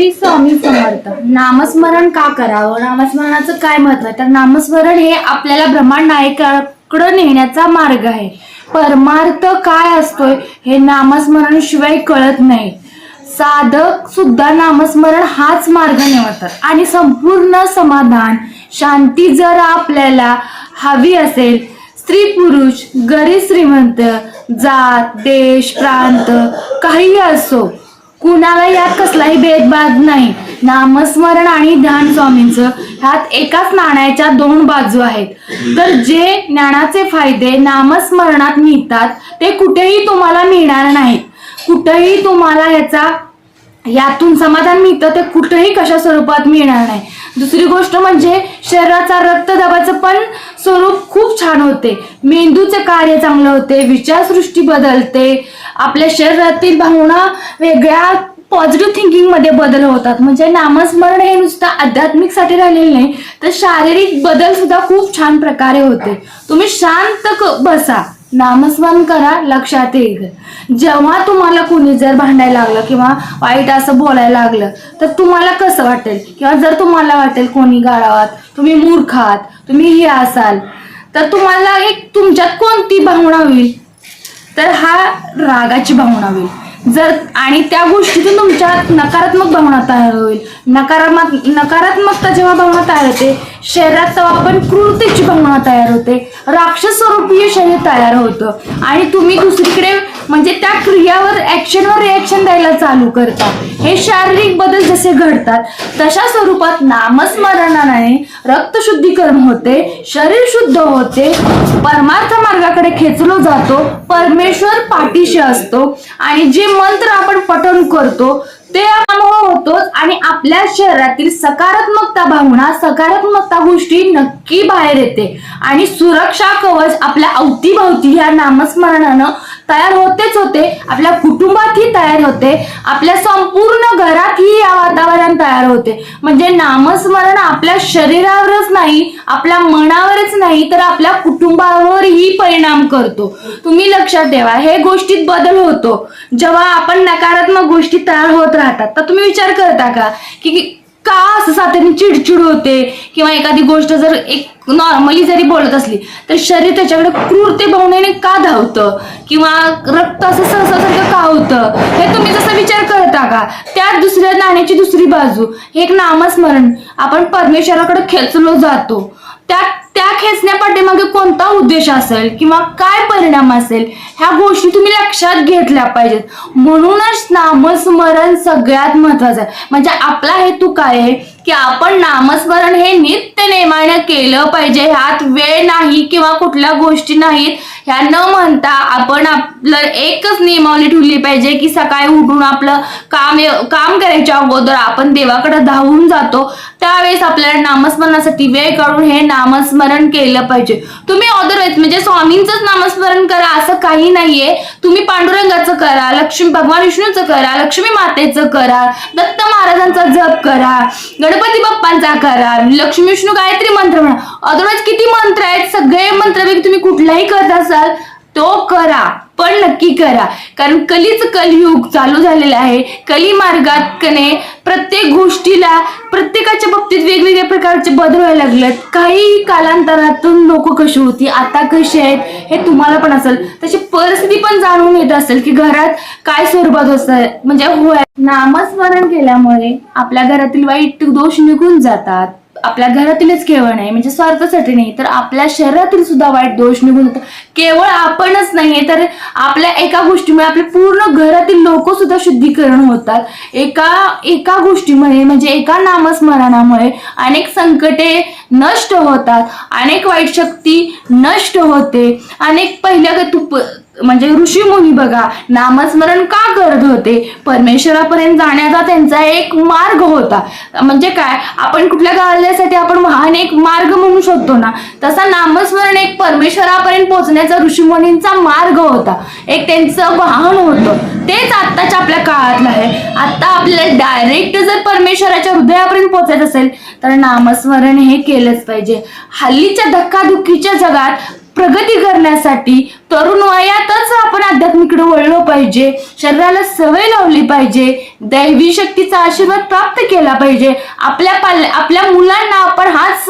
श्री स्वामी समर्थ? नामस्मरण का करावं? नामस्मरणाचं काय महत्त्व आहे? तर नामस्मरण हे आपल्याला ब्रह्मांड नायकाकडे नेण्याचा मार्ग आहे. परमार्थ काय असतोय हे नामस्मरण शिवाय कळत नाही. साधक सुद्धा नामस्मरण हाच मार्ग निवडतात. आणि संपूर्ण समाधान शांती जर आपल्याला हवी असेल स्त्री पुरुष गरीब श्रीमंत जात देश प्रांत काही असो कुणाला यात कसलाही भेदभाव नाही. नामस्मरण आणि ध्यान स्वामींचं ह्यात एकाच नाण्याच्या दोन बाजू आहेत. तर जे ज्ञानाचे फायदे नामस्मरणात मिळतात ते कुठेही तुम्हाला मिळणार नाहीत. कुठेही तुम्हाला याचा यातून समाधान मिळतं ते कुठंही कशा स्वरूपात मिळणार नाही. दुसरी गोष्ट म्हणजे शरीराचा रक्तदाबाचं पण स्वरूप खूप छान होते. मेंदूचे कार्य चांगलं होते विचारसृष्टी बदलते. आपल्या शरीरातील भावना वेगळ्या पॉझिटिव्ह थिंकिंगमध्ये बदल होतात. म्हणजे नामस्मरण हे नुसतं आध्यात्मिकसाठी राहिलेलं नाही तर शारीरिक बदल सुद्धा खूप छान प्रकारे होते. तुम्ही शांत क- बसा. नामस्मरण करा लक्षात येईल. जेव्हा तुम्हाला कोणी जर भांडायला लागलं किंवा वाईट असं बोलायला लागलं तर तुम्हाला कसं वाटेल? किंवा जर तुम्हाला वाटेल कोणी गाळावात तुम्ही मूर्ख आहात तुम्ही हे असाल तर तुम्हाला एक तुमच्यात कोणती भावना होईल? तर हा रागाची भावना होईल. जर आणि त्या गोष्टीतून तुमच्यात नकारात्मक भावना तयार होईल. नकारात्मक नकारात्मकता जेव्हा भावना तयार होते शरीरात तेव्हा पण क्रूरतेची भावना तयार होते. राक्षस स्वरूपीय शरीर तयार होतं. आणि तुम्ही दुसरीकडे म्हणजे त्या क्रियावर ऍक्शनवर रिॲक्शन द्यायला चालू करतात. हे शारीरिक बदल जसे घडतात तशा स्वरूपात नामस्मरणाने रक्तशुद्धीकरण होते शरीर शुद्ध होते परमार्थ मार्गाकडे खेचलो जातो परमेश्वर पाठीशी असतो आणि जे मंत्र आपण पठण करतो ते त्यामुळे होतोच आणि आपल्या शरीरातील सकारात्मकता भावना सकारात्मकता गोष्टी नक्की बाहेर येते. आणि सुरक्षा कवच आपल्या अवतीभवती ह्या नामस्मरणानं तयार होतेच होते. आपल्या कुटुंबातही तयार होते. आपल्या संपूर्ण घरातही या वातावरण तयार होते. म्हणजे नामस्मरण आपल्या शरीरावरच नाही आपल्या मनावरच नाही तर आपल्या कुटुंबावरही परिणाम करतो. तुम्ही लक्षात ठेवा हे गोष्टीत बदल होतो. जेव्हा आपण नकारात्मक गोष्टी तयार होत राहतात तर तुम्ही विचार करता का की का असं सातत्याने चिडचिड होते? किंवा एखादी गोष्ट जर एक नॉर्मली जरी बोलत असली तर शरीर त्याच्याकडे क्रूरते भावनेने का धावतं? किंवा रक्त असं सहसासारखं का होतं? हे तुम्ही जसा विचार करता का? त्या दुसऱ्या नाण्याची दुसरी बाजू हे एक नामस्मरण. आपण परमेश्वराकडे खेचलो जातो. त्या त्या खेचण्या पाठीमागे कोणता उद्देश असेल? किंवा काय परिणाम असेल? ह्या गोष्टी तुम्ही लक्षात घेतल्या पाहिजेत. म्हणूनच नामस्मरण सगळ्यात महत्वाचं आहे. म्हणजे आपला हेतू काय आहे? की आपण नामस्मरण हे नित्य नेमाने केलं पाहिजे. ह्यात वेळ नाही किंवा कुठल्या गोष्टी नाहीत. ह्या न म्हणता आपण आपलं एकच नियमावली ठेवली पाहिजे की सकाळी उठून आपलं काम काम करायच्या अगोदर आपण देवाकडे धावून जातो. त्यावेळेस आपल्याला नामस्मरणासाठी वेळ काढून हे नामस्मरण केलं पाहिजे. तुम्ही अदरवाईज म्हणजे स्वामींचंच नामस्मरण करा असं काही नाहीये. तुम्ही पांडुरंगाचं करा लक्ष्मी भगवान विष्णूचं करा लक्ष्मी मातेचं करा दत्त महाराजांचा जप करा गणपती बाप्पांचा करा. लक्ष्मी विष्णू गायत्री मंत्र म्हणा. अदरवाईज किती मंत्र आहेत? सगळे मंत्र तुम्ही कुठलाही करत असाल तो करा पण नक्की करा. कारण कलीच कलियुग चालू झालेलं आहे. कली मार्गात कने प्रत्येक गोष्टीला प्रत्येकाच्या बाबतीत वेगवेगळ्या प्रकारचे बदल व्हायला लागलेत. काही कालांतरातून लोक कशी होती आता कशी आहेत हे तुम्हाला पण असेल. तशी परिस्थिती पण जाणून येत असेल की घरात काय स्वरूपात असतं म्हणजे होय. नामस्मरण केल्यामुळे आपल्या घरातील वाईट दोष निघून जातात. आपल्या घरातीलच केवळ नाही म्हणजे स्वार्थासाठी नाही तर आपल्या शरीरातील सुद्धा वाईट दोष निघून जातात. केवळ आपणच नाही तर आपल्या एका गोष्टीमुळे आपल्या पूर्ण घरातील लोक सुद्धा शुद्धीकरण होतात. एका एका गोष्टीमुळे म्हणजे एका नामस्मरणामुळे अनेक संकटे नष्ट होतात. अनेक वाईट शक्ती नष्ट होते. अनेक पहिल्या तू म्हणजे ऋषी मुनी बघा नामस्मरण का करत होते? परमेश्वरापर्यंत जाण्याचा त्यांचा एक मार्ग होता. म्हणजे काय? आपण कुठल्या कार्यासाठी आपण वाहन एक मार्ग म्हणू शकतो ना? तसा नामस्मरण एक परमेश्वरापर्यंत पोहोचण्याचा ऋषीमुनींचा मार्ग होता. एक त्यांचं वाहन होतं. तेच आत्ताच्या आपल्या काळातलं आहे. आता आपल्याला डायरेक्ट जर परमेश्वराच्या हृदयापर्यंत पोहोचायचं असेल तर नामस्मरण हे केलंच पाहिजे. हल्लीच्या धक्काधुक्कीच्या जगात प्रगती करण्यासाठी तरुण वयातच आपण अध्यात्मिकडे वळलो पाहिजे. शरीराला सवय लावली पाहिजे. दैवी शक्तीचा आशीर्वाद प्राप्त केला पाहिजे. आपल्या पाल आपल्या मुलांना आपण हाच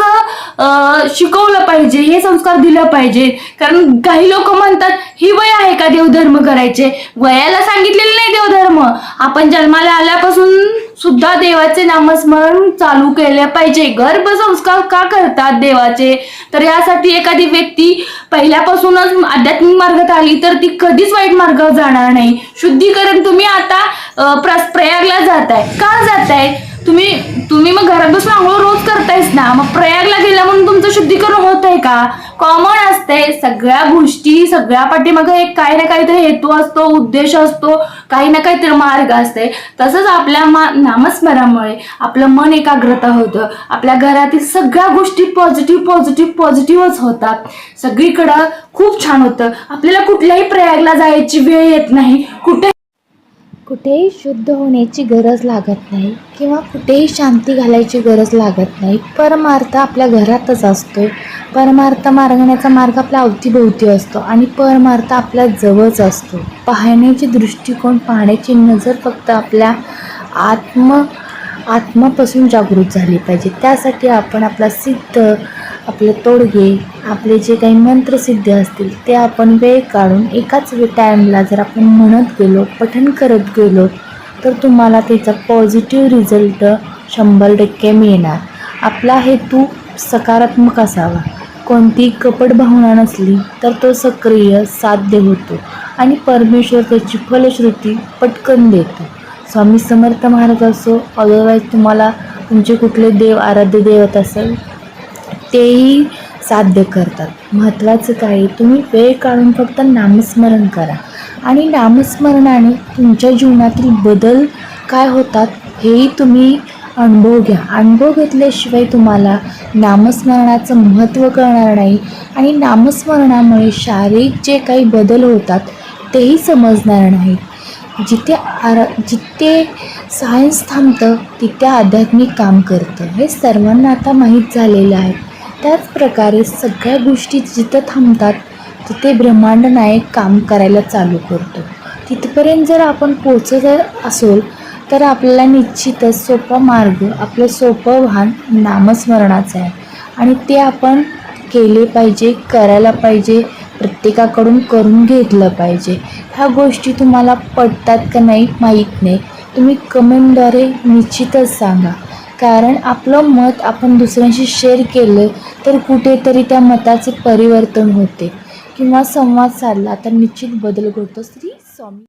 अं, शिकवलं पाहिजे हे संस्कार दिलं पाहिजे. कारण काही लोक म्हणतात ही वय देवधर्म करायचे. वयाला सांगितलेले नाही देवधर्म. आपण जन्माला आल्यापासून सुद्धा देवाचे नामस्मरण चालू केले पाहिजे. गर्भसंस्कार का करतात देवाचे? तर यासाठी एखादी व्यक्ती पहिल्यापासूनच आध्यात्मिक मार्गात आली तर ती कधीच वाईट मार्गावर जाणार नाही. शुद्धीकरण तुम्ही आता प्रयागला जाताय. का जाताय? तुम्ही तुम्ही मग घरात बसून आंघोळ रोज करतायस ना? मग प्रयागला गेला म्हणून तुमचं शुद्धीकरण होत आहे का? कॉमन असते सगळ्या गोष्टी सगळ्या पाठीमागं एक काही ना काहीतरी हेतू असतो उद्देश असतो काही ना काहीतरी मार्ग असते तसंच आपल्या मा नामस्मरामुळे आपलं मन एकाग्रता होतं. आपल्या घरातील सगळ्या गोष्टी पॉझिटिव्ह पॉझिटिव्ह पॉझिटिव्हच होतात. सगळीकडं खूप छान होतं. आपल्याला कुठल्याही प्रयागला जायची वेळ येत नाही. कुठे कुठेही शुद्ध होण्याची गरज लागत नाही किंवा कुठेही शांती घालायची गरज लागत नाही. परमार्थ आपल्या घरातच असतो. परमार्थ मार्गण्याचा मार्ग आपल्या अवतीभोवती असतो आणि परमार्थ आपल्या जवळच असतो. पाहण्याची दृष्टिकोन पाहण्याची नजर फक्त आपल्या आत्म आत्मापासून जागृत झाली पाहिजे. त्यासाठी आपण आपला सिद्ध आपले तोडगे आपले जे काही मंत्रसिद्ध असतील ते आपण वेळ काढून एकाच वेळ टाईमला जर आपण म्हणत गेलो पठण करत गेलो तर तुम्हाला त्याचा पॉझिटिव्ह रिझल्ट शंभर टक्के मिळणार. आपला हेतू सकारात्मक असावा. कोणती कपट भावना नसली तर तो सक्रिय साध्य होतो आणि परमेश्वर त्याची फलश्रुती पटकन देतो. स्वामी समर्थ महाराज असो अदरवाईज तुम्हाला तुमचे कुठले देव आराध्य देवत असेल तेही साध्य करतात. महत्त्वाचं काय तुम्ही वेळ काढून फक्त नामस्मरण करा. आणि नामस्मरणाने तुमच्या जीवनातील बदल काय होतात हेही तुम्ही अनुभव घ्या. अनुभव घेतल्याशिवाय तुम्हाला नामस्मरणाचं महत्त्व कळणार नाही. आणि नामस्मरणामुळे शारीरिक जे काही बदल होतात तेही समजणार नाही जिथे आर जिथे सायन्स थांबतं तिथे आध्यात्मिक काम करतं. हे सर्वांना आता माहीत झालेलं आहे. त्याच प्रकारे सगळ्या गोष्टी जिथं थांबतात तिथे ब्रह्मांड नायक काम करायला चालू करतो. तिथपर्यंत जर आपण पोचत असोल तर आपल्याला निश्चितच सोपा मार्ग आपलं सोपं वाहन नामस्मरणाचं आहे. आणि ते आपण केले पाहिजे करायला पाहिजे प्रत्येकाकडून करून घेतलं पाहिजे. ह्या गोष्टी तुम्हाला पटतात का नाही माहीत नाही. तुम्ही कमेंटद्वारे निश्चितच सांगा. कारण आपलं मत आपण दुसऱ्यांशी शेअर केलं तर कुठेतरी त्या मताचे परिवर्तन होते. किंवा संवाद साधला तर निश्चित बदल घडतो. श्री स्वामी